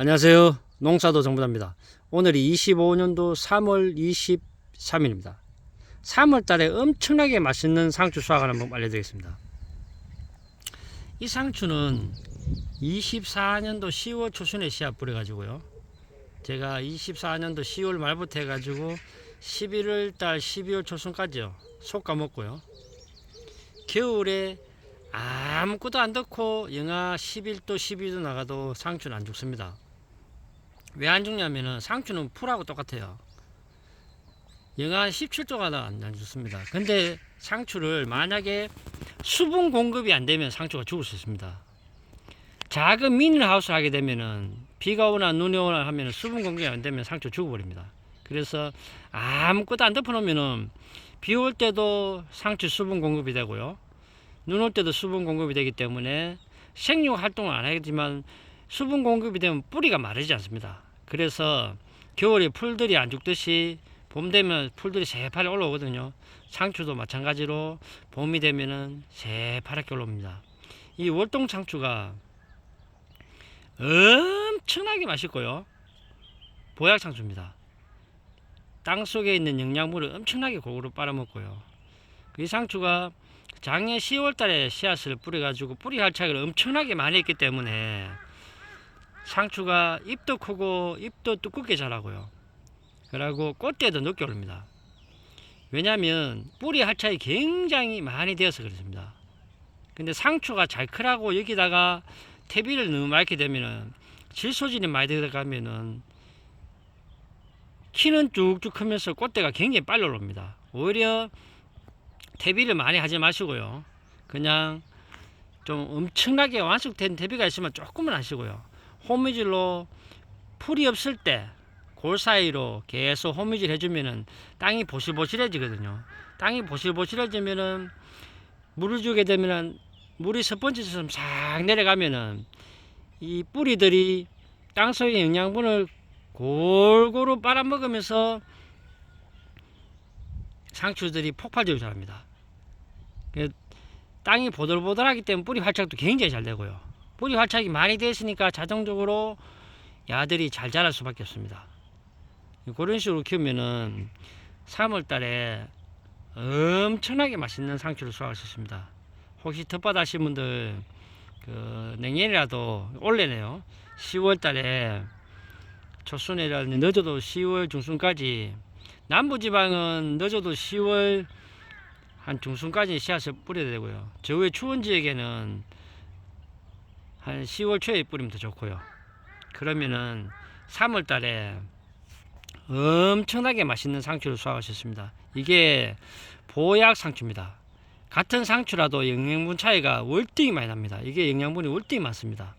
안녕하세요. 농사도 정부답니다. 오늘이 25년도 3월 23일입니다. 3월 달에 엄청나게 맛있는 상추 수확을 한번 알려드리겠습니다. 이 상추는 24년도 10월 초순에 씨앗 뿌려가지고요. 제가 24년도 10월 말부터 해가지고 11월 달 12월 초순까지요. 솎아 먹고요. 겨울에 아무것도 안 넣고 영하 11도 12도 나가도 상추는 안 죽습니다. 왜 안 죽냐면은 상추는 풀하고 똑같아요. 영하 17도가 안, 안 죽습니다. 근데 상추를 만약에 수분 공급이 안 되면 상추가 죽을 수 있습니다. 작은 미니하우스 하게 되면은 비가 오나 눈이 오나 하면은 수분 공급이 안 되면 상추 죽어버립니다. 그래서 아무것도 안 덮어놓으면은 비 올 때도 상추 수분 공급이 되고요. 눈 올 때도 수분 공급이 되기 때문에 생육 활동을 안 하겠지만 수분 공급이 되면 뿌리가 마르지 않습니다. 그래서 겨울에 풀들이 안 죽듯이 봄 되면 풀들이 새파랗게 올라오거든요. 상추도 마찬가지로 봄이 되면은 새파랗게 올라옵니다. 이 월동 상추가 엄청나게 맛있고요. 보약 상추입니다. 땅 속에 있는 영양분을 엄청나게 골고루 빨아먹고요. 이 상추가 작년 10월 달에 씨앗을 뿌려가지고 뿌리 활착을 엄청나게 많이 했기 때문에 상추가 잎도 크고 잎도 두껍게 자라고요. 그리고 꽃대도 늦게 오릅니다. 왜냐하면 뿌리 활착이 굉장히 많이 되어서 그렇습니다. 근데 상추가 잘 크라고 여기다가 퇴비를 너무 많게 되면은 질소질이 많이 들어가면은 키는 쭉쭉 크면서 꽃대가 굉장히 빨리 올라옵니다. 오히려 퇴비를 많이 하지 마시고요. 그냥 좀 엄청나게 완숙된 퇴비가 있으면 조금만 하시고요. 호미질로 풀이 없을 때 골 사이로 계속 호미질 해주면은 땅이 보실보실해지거든요. 땅이 보실보실해지면은 물을 주게 되면은 물이 스펀지처럼 싹 내려가면은 이 뿌리들이 땅 속의 영양분을 골고루 빨아먹으면서 상추들이 폭발적으로 자랍니다. 그 땅이 보들보들하기 때문에 뿌리 활착도 굉장히 잘 되고요. 뿌리 활착이 많이 됐으니까 자동적으로 야들이 잘 자랄 수밖에 없습니다. 그런 식으로 키우면은 3월 달에 엄청나게 맛있는 상추를 수확할 수 있습니다. 혹시 텃밭 하신 분들 그 내년이라도 올해네요. 10월 달에 초순이라든지 늦어도 10월 중순까지 남부지방은 늦어도 10월 한 중순까지 씨앗을 뿌려야 되고요. 저 위에 추운 지역에는 한 10월 초에 뿌리면 더 좋고요. 그러면은 3월 달에 엄청나게 맛있는 상추를 수확하셨습니다. 이게 보약 상추입니다. 같은 상추라도 영양분 차이가 월등히 많이 납니다. 이게 영양분이 월등히 많습니다.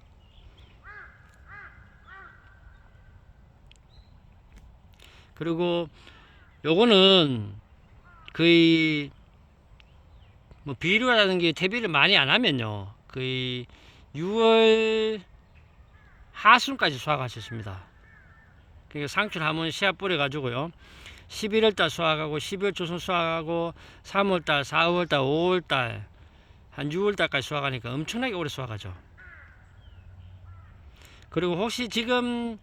그리고 요거는 거의 뭐 비료라는 게 대비를 많이 안 하면요 거의 6월 하순까지 수확하셨습니다. 그러니까 상추를 한번 씨앗 뿌려 가지고요 11월 달 수확하고 12월 초순 수확하고 3월 달, 4월 달, 5월 달, 한 6월 달까지 수확하니까 엄청나게 오래 수확하죠. 그리고 혹시 지금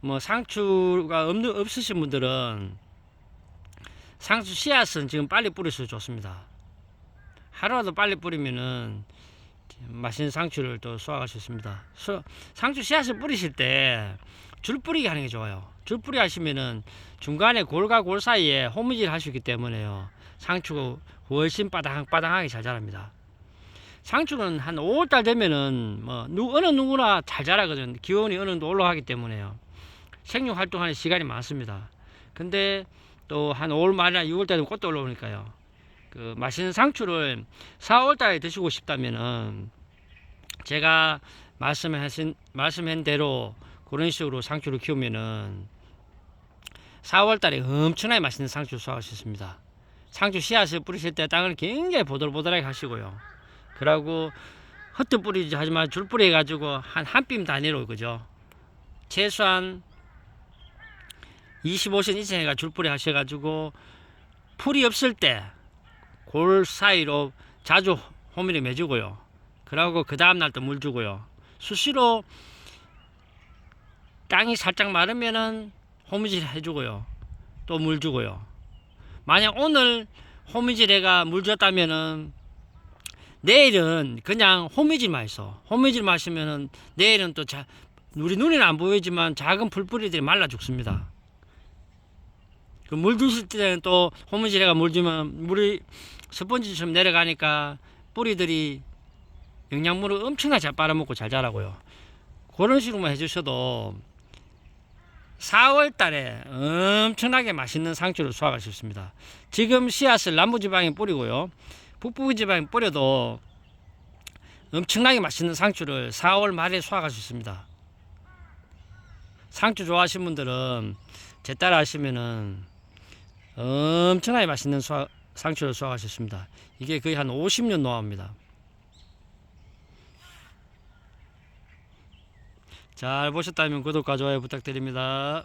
뭐 상추가 없는 없으신 분들은 상추 씨앗은 지금 빨리 뿌리셔도 좋습니다. 하루라도 빨리 뿌리면은 맛있는 상추를 또 수확할 수 있습니다. 수- 상추 씨앗을 뿌리실 때 줄 뿌리기 하는 게 좋아요. 줄 뿌리 하시면은 중간에 골과 골 사이에 호미질 있기 때문에요. 상추가 훨씬 바닥바닥하게 잘 자랍니다. 상추는 한 5월달 되면은 뭐 누, 어느 누구나 잘 자라거든요. 기온이 어느 정도 올라가기 때문에요. 생육 활동하는 시간이 많습니다. 근데 또 한 5월 말이나 6월 달에 꽃도 올라오니까요. 그 맛있는 상추를 4월 달에 드시고 싶다면은 제가 말씀하신 말씀한 대로 그런 식으로 상추를 키우면은 4월 달에 엄청나게 맛있는 상추 수확할 수 있습니다. 상추 씨앗을 뿌리실 때 땅을 굉장히 보들보들하게 하시고요. 그러고 흩어 뿌리지 하지만 줄 뿌리 가지고 한한뼘 단위로 그죠. 최소한 25cm 이상가 줄 뿌리 하셔가지고 풀이 없을 때 골 사이로 자주 호미를 매주고요. 그러고 그 다음 날 또 물 주고요. 수시로 땅이 살짝 마르면은 호미질 해주고요. 또 물 주고요. 만약 오늘 호미질해가 물 줬다면은 내일은 그냥 호미질만 있어. 호미질 마시면은 내일은 또 자, 우리 눈에는 안 보이지만 작은 풀뿌리들이 말라 죽습니다. 그 물 주실 때는 또 호미질해가 물 주면 물이 스펀지처럼 내려가니까 뿌리들이 영양분을 엄청나게 잘 빨아먹고 잘 자라고요. 그런 식으로만 해주셔도 4월 달에 엄청나게 맛있는 상추를 수확할 수 있습니다. 지금 씨앗을 남부지방에 뿌리고요. 북부지방에 뿌려도 엄청나게 맛있는 상추를 4월 말에 수확할 수 있습니다. 상추 좋아하시는 분들은 제 따라 하시면은 엄청나게 맛있는 수확, 상추를 수확할 수 있습니다. 이게 거의 한 50년 노하우입니다. 잘 보셨다면 구독과 좋아요 부탁드립니다.